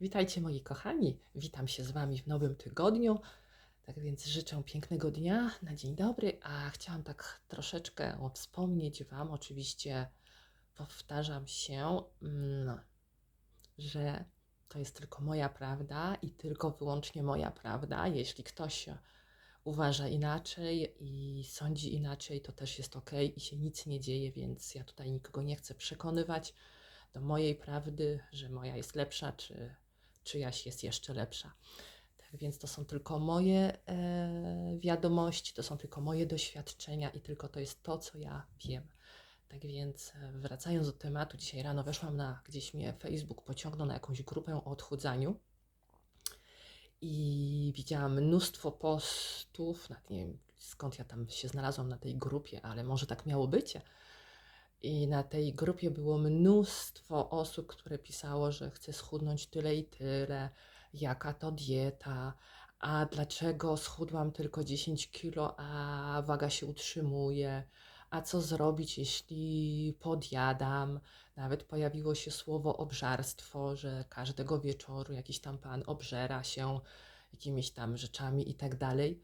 Witajcie moi kochani, witam się z Wami w nowym tygodniu. Tak więc życzę pięknego dnia na dzień dobry, a chciałam tak troszeczkę wspomnieć Wam, oczywiście powtarzam się, mm, że to jest tylko moja prawda i tylko wyłącznie moja prawda. Jeśli ktoś uważa inaczej i sądzi inaczej, to też jest ok i się nic nie dzieje, więc ja tutaj nikogo nie chcę przekonywać do mojej prawdy, że moja jest lepsza, czy czyjaś jest jeszcze lepsza. Tak więc to są tylko moje e, wiadomości, to są tylko moje doświadczenia i tylko to jest to, co ja wiem. Tak więc e, wracając do tematu, dzisiaj rano weszłam na gdzieś mnie Facebook pociągnął na jakąś grupę o odchudzaniu i widziałam mnóstwo postów, nawet nie wiem skąd ja tam się znalazłam na tej grupie, ale może tak miało być. I na tej grupie było mnóstwo osób, które pisało, że chce schudnąć tyle i tyle, jaka to dieta, a dlaczego schudłam tylko 10 kilo, a waga się utrzymuje, a co zrobić, jeśli podjadam. Nawet pojawiło się słowo obżarstwo, że każdego wieczoru jakiś tam pan obżera się jakimiś tam rzeczami i tak dalej.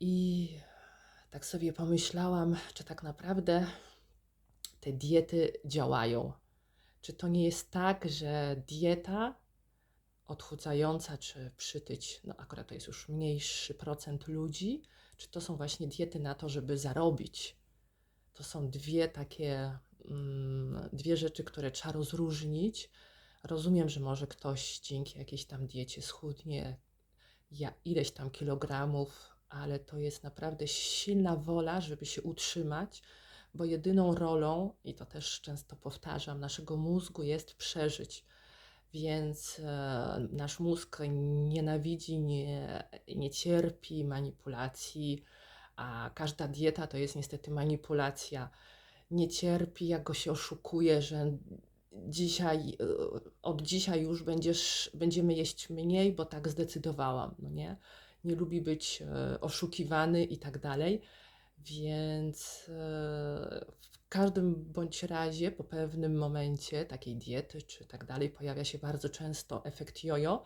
I tak sobie pomyślałam, czy tak naprawdę te diety działają. Czy to nie jest tak, że dieta odchudzająca czy przytyć, no akurat to jest już mniejszy procent ludzi, czy to są właśnie diety na to, żeby zarobić? To są dwie takie, mm, dwie rzeczy, które trzeba rozróżnić. Rozumiem, że może ktoś dzięki jakiejś tam diecie schudnie ja, ileś tam kilogramów, ale to jest naprawdę silna wola, żeby się utrzymać, bo jedyną rolą, i to też często powtarzam, naszego mózgu jest przeżyć. Więc e, nasz mózg nienawidzi, nie, nie cierpi manipulacji, a każda dieta to jest niestety manipulacja. Nie cierpi, jak go się oszukuje, że dzisiaj, e, od dzisiaj już będziesz, będziemy jeść mniej, bo tak zdecydowałam, no nie? Nie lubi być e, oszukiwany i tak dalej. Więc e, w każdym bądź razie po pewnym momencie takiej diety czy tak dalej pojawia się bardzo często efekt jojo,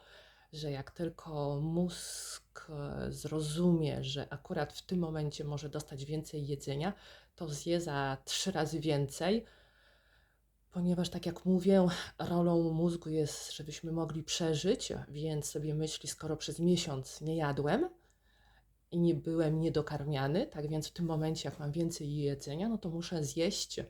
że jak tylko mózg e, zrozumie, że akurat w tym momencie może dostać więcej jedzenia, to zje za trzy razy więcej, ponieważ tak jak mówię, rolą mózgu jest, żebyśmy mogli przeżyć, więc sobie myśli, skoro przez miesiąc nie jadłem, i nie byłem niedokarmiany, tak więc w tym momencie, jak mam więcej jedzenia, no to muszę zjeść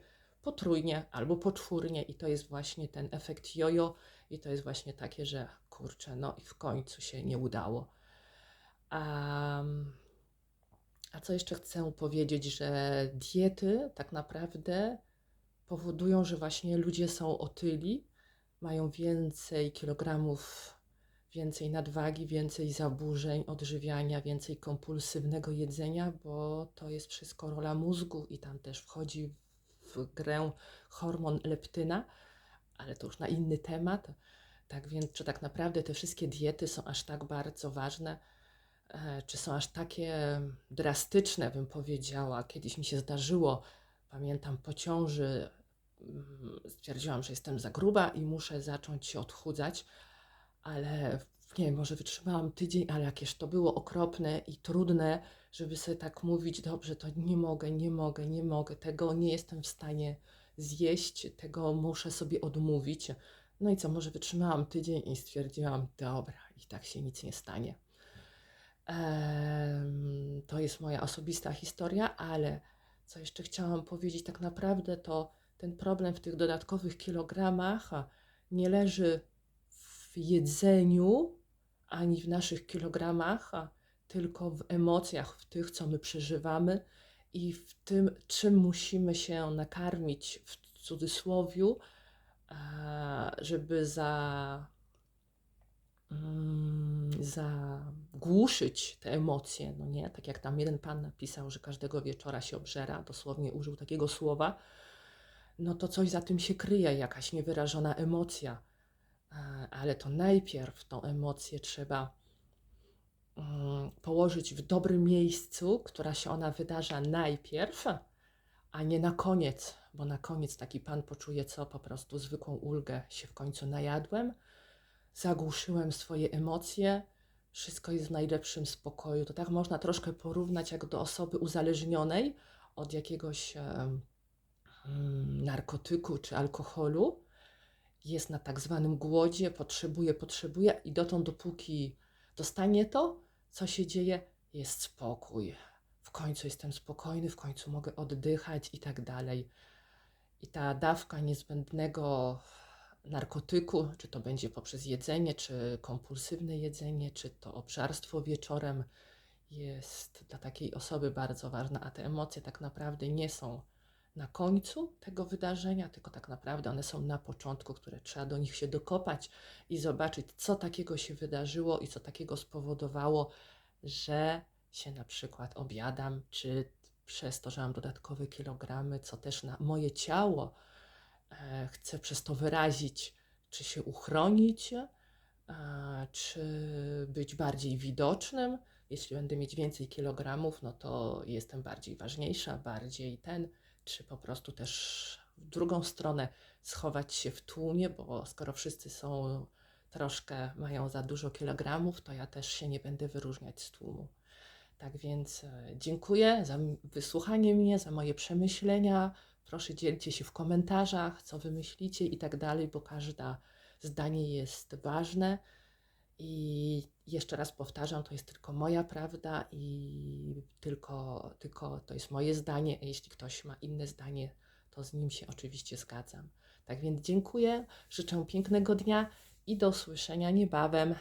potrójnie albo poczwórnie i to jest właśnie ten efekt jojo i to jest właśnie takie, że kurczę, no i w końcu się nie udało. A, a co jeszcze chcę powiedzieć, że diety tak naprawdę powodują, że właśnie ludzie są otyli, mają więcej kilogramów więcej nadwagi, więcej zaburzeń odżywiania, więcej kompulsywnego jedzenia, bo to jest wszystko rola mózgu i tam też wchodzi w grę hormon leptyna, ale to już na inny temat. Tak więc, czy tak naprawdę te wszystkie diety są aż tak bardzo ważne, e, czy są aż takie drastyczne, bym powiedziała. Kiedyś mi się zdarzyło, pamiętam po ciąży, mm, stwierdziłam, że jestem za gruba i muszę zacząć się odchudzać ale nie wiem, może wytrzymałam tydzień, ale jakież to było okropne i trudne, żeby sobie tak mówić, dobrze, to nie mogę, nie mogę, nie mogę, tego nie jestem w stanie zjeść, tego muszę sobie odmówić. No i co, może wytrzymałam tydzień i stwierdziłam, dobra, i tak się nic nie stanie. Ehm, to jest moja osobista historia, ale co jeszcze chciałam powiedzieć, tak naprawdę to ten problem w tych dodatkowych kilogramach nie leży w jedzeniu, ani w naszych kilogramach, a tylko w emocjach, w tych, co my przeżywamy i w tym, czym musimy się nakarmić w cudzysłowiu, żeby za, mm, zagłuszyć te emocje, no nie? Tak jak tam jeden pan napisał, że każdego wieczora się obżera, dosłownie użył takiego słowa, no to coś za tym się kryje, jakaś niewyrażona emocja ale to najpierw tą emocję trzeba mm, położyć w dobrym miejscu, która się ona wydarza najpierw, a nie na koniec, bo na koniec taki pan poczuje co, po prostu zwykłą ulgę się w końcu najadłem, zagłuszyłem swoje emocje, wszystko jest w najlepszym spokoju. To tak można troszkę porównać jak do osoby uzależnionej od jakiegoś mm, narkotyku czy alkoholu. Jest na tak zwanym głodzie, potrzebuje, potrzebuje i dotąd, dopóki dostanie to, co się dzieje, jest spokój. W końcu jestem spokojny, w końcu mogę oddychać i tak dalej. I ta dawka niezbędnego narkotyku, czy to będzie poprzez jedzenie, czy kompulsywne jedzenie, czy to obżarstwo wieczorem, jest dla takiej osoby bardzo ważna, a te emocje tak naprawdę nie są na końcu tego wydarzenia, tylko tak naprawdę one są na początku, które trzeba do nich się dokopać i zobaczyć, co takiego się wydarzyło i co takiego spowodowało, że się na przykład objadam, czy przez to, że mam dodatkowe kilogramy, co też na moje ciało e, chcę przez to wyrazić, czy się uchronić, e, czy być bardziej widocznym. Jeśli będę mieć więcej kilogramów, no to jestem bardziej ważniejsza, bardziej ten, czy po prostu też w drugą stronę schować się w tłumie, bo skoro wszyscy są troszkę, mają za dużo kilogramów, to ja też się nie będę wyróżniać z tłumu. Tak więc e, dziękuję za wysłuchanie mnie, za moje przemyślenia. Proszę dzielcie się w komentarzach, co wy myślicie i tak dalej, bo każde zdanie jest ważne. I jeszcze raz powtarzam, to jest tylko moja prawda i tylko, tylko to jest moje zdanie. A jeśli ktoś ma inne zdanie, to z nim się oczywiście zgadzam. Tak więc dziękuję, życzę pięknego dnia i do usłyszenia niebawem.